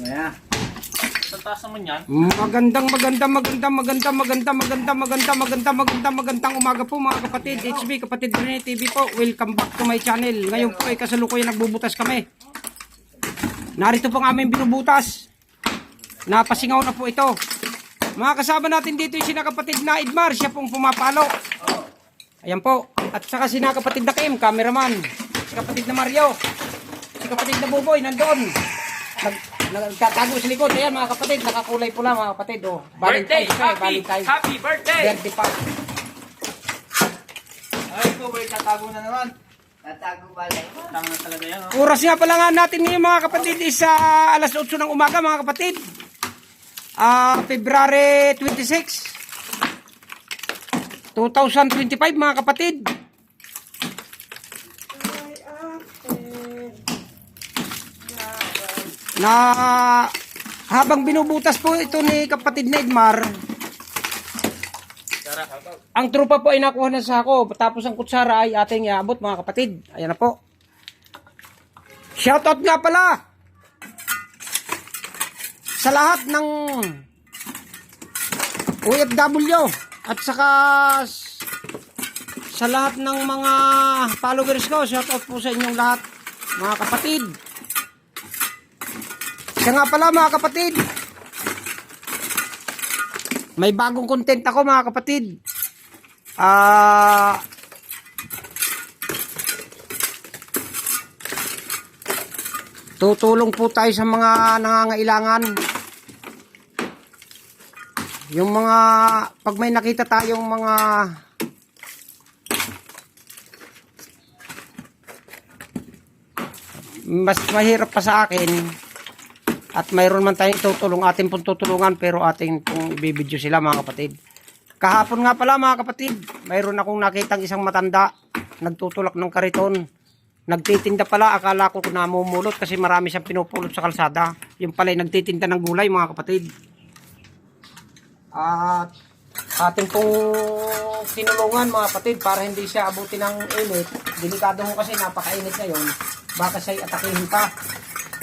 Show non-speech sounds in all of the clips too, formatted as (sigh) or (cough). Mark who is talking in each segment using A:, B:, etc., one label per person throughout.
A: Mamaya.
B: Sa taas naman yan.
C: Magandang magandang magandang magandang magandang magandang magandang magandang magandang magandang umaga po mga kapatid. HB kapatid Rene TV po. Welcome back to my channel. Ngayon po ay kasalukuyan nagbubutas kami. Narito po ang aming binubutas. Napasingaw na po ito. Mga kasama natin dito yung sina kapatid na Idmar. Siya pong pumapalo. Ayan po. At saka sina kapatid na Kim cameraman. Si kapatid na Mario. Si kapatid na Buboy nandoon. Nag nagtatago sa likod ayan mga kapatid nakakulay pula mga kapatid oh
B: Birthday!
C: Eh,
B: Happy! Happy birthday!
C: birthday pa
B: Ay ko, may tatago na naman.
A: Tatago ba lang?
B: Tama na talaga yan. Oh.
C: Oras nga pala nga natin ngayon mga kapatid is ah, alas 8 ng umaga mga kapatid. Ah, February 26. 2025 mga kapatid. Na habang binubutas po ito ni kapatid na Edmar, ang trupa po ay nakuha na sa ako. Tapos ang kutsara ay ating iabot mga kapatid. Ayan na po. Shoutout nga pala sa lahat ng OFW at saka sa lahat ng mga followers ko. Shoutout po sa inyong lahat mga kapatid. Siya nga pala mga kapatid. May bagong content ako mga kapatid. Ah Tutulong po tayo sa mga nangangailangan. Yung mga pag may nakita tayong mga mas mahirap pa sa akin at mayroon man tayong tutulong ating pong tutulungan pero ating pong ibibidyo sila mga kapatid. Kahapon nga pala mga kapatid, mayroon akong nakitang isang matanda nagtutulak ng kariton. Nagtitinda pala, akala ko namumulot kasi marami siyang pinupulot sa kalsada. Yung pala nagtitinda ng gulay mga kapatid. At ating pong tinulungan mga kapatid para hindi siya abuti ng init. Delikado mo kasi napakainit ngayon. Baka siya'y atakihin pa.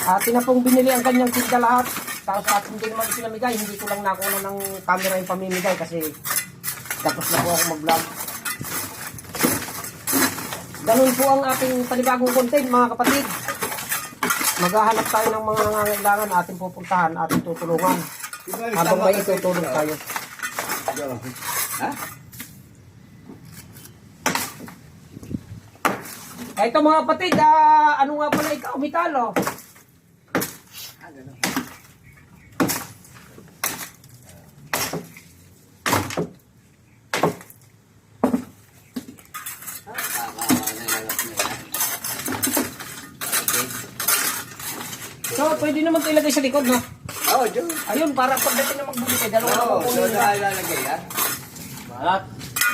C: Atin na pong binili ang kanyang tinda lahat. Tapos atin din naman pinamigay. Hindi ko lang nakuha ng camera yung pamimigay kasi tapos na po ako mag-vlog. Ganun po ang ating panibagong content mga kapatid. Maghahanap tayo ng mga nangangailangan ating pupuntahan, ating tutulungan. Habang may itutulong tayo.
A: Ha?
C: Ito mga kapatid, ah, ano nga pala ikaw, Mitalo?
A: Ah, ganun.
C: So, pwede naman ito ilagay sa likod, no?
A: Oh, Joe.
C: Ayun, para pagdating na magbuli kayo, dalawa na
A: Oh,
C: po
A: so na ilalagay yan.
B: Balat.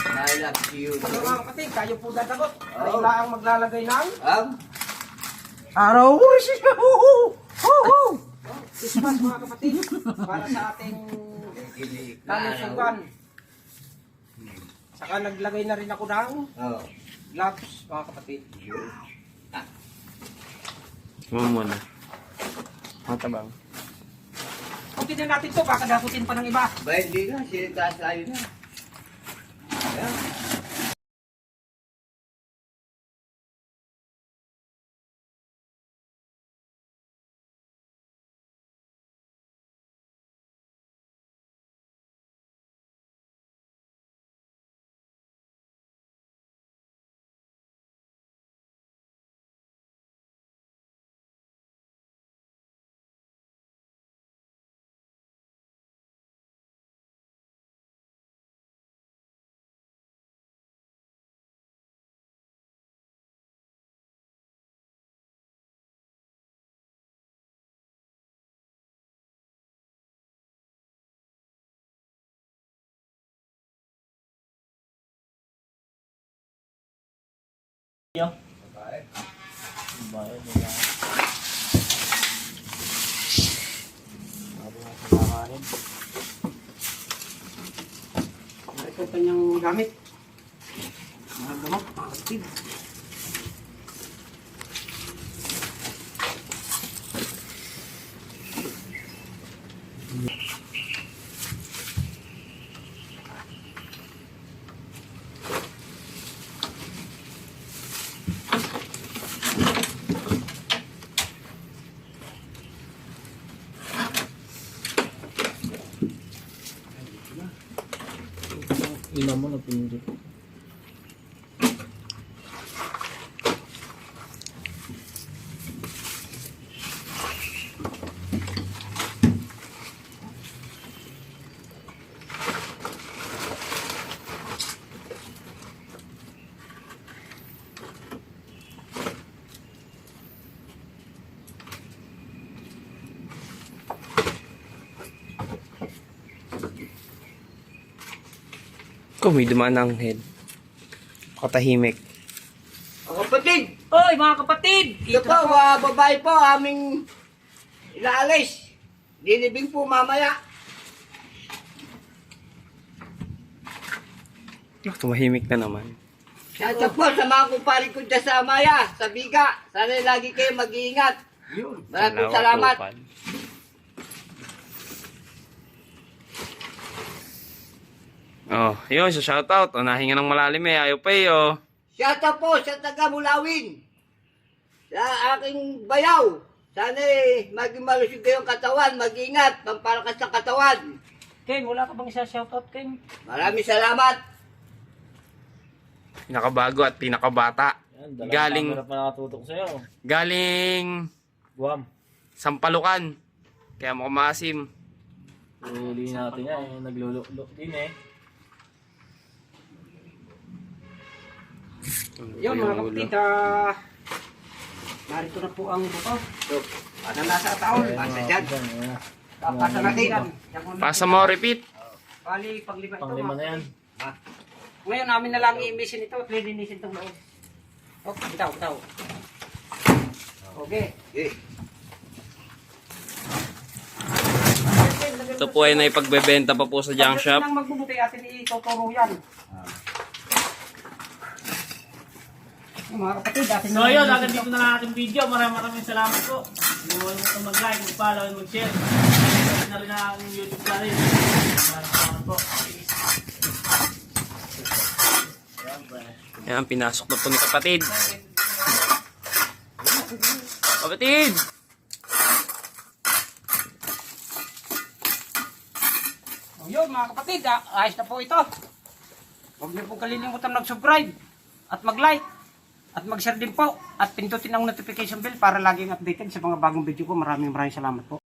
A: I love you.
C: Ano mga kapatid, kayo po dadagot. Kayo lang maglalagay ng
A: Um,
C: araw. Ho-ho! (laughs) Christmas mga kapatid, para sa ating kalusugan. Saka naglagay na rin ako ng
A: Oh.
C: gloves mga kapatid.
B: Huwag muna. Matabang.
C: Kunti na natin to, baka dakutin pa ng iba.
A: Ba, hindi na. Sinitaas tayo na. Ayan.
B: Yo. Babae. Babae, babae. Sabi nga sa.
C: Ito pa niyang gamit. Mahal naman, positive. Kapatid.
B: Ina mo
C: Kung may dumaan ng head. Katahimik.
A: Mga kapatid,
C: Oy, mga kapatid!
A: ito po, mga babae po, aming ilaalis. Dilibing po mamaya.
C: Tumahimik na naman.
A: Shout out po sa mga kumpare ko dyan sa Amaya, sa Biga. Sana lagi kayo mag-iingat. Maraming salamat.
C: Oh, yun, sa shoutout. Unahin nga ng malalim eh. Ayaw pa eh, oh.
A: Shout out po sa taga Mulawin. Sa aking bayaw. Sana eh, maging malusog kayong katawan, mag-ingat, pampalakas sa katawan.
C: Ken, wala ka bang isa shoutout, Ken?
A: Maraming salamat.
C: Pinakabago at pinakabata.
B: Yan,
C: Galing-
B: camera pa nakatutok sa'yo.
C: Galing
B: Guam.
C: Sampalukan. Kaya mukhang maasim.
B: Huli natin yan. Eh. Naglulok din eh.
C: Yun, mga kapatid, ah... narito na po ang buto.
A: So, ano nasa taon? Basta dyan.
B: Yan, yan.
A: Pasa natin.
C: Pasa mo, repeat. Bali, paglima ito.
B: Panglima
C: mga
B: na yan.
C: kapatid. Ngayon, namin na lang i-emission ito lilinisin itong loob. Oh, bitaw, bitaw. Okay. Ito po ay naipagbebenta pa po sa junk shop. Pag nang magbubuti atin ituturo yan. Yung Mga kapatid, atin
B: So ayun, agad dito na lang ating video. Maraming maraming salamat po. Hindi mo mo mag-like, mag-follow, and mag-share. Subscribe na rin ang YouTube channel. Maraming salamat po.
C: Yan, pinasok na po ni kapatid. Kapatid! O yun mga kapatid, ah, ayos na po ito. Huwag niyo po kalilimutan mag-subscribe at mag-like at mag-share din po at pindutin ang notification bell para laging updated sa mga bagong video ko. Maraming maraming salamat po.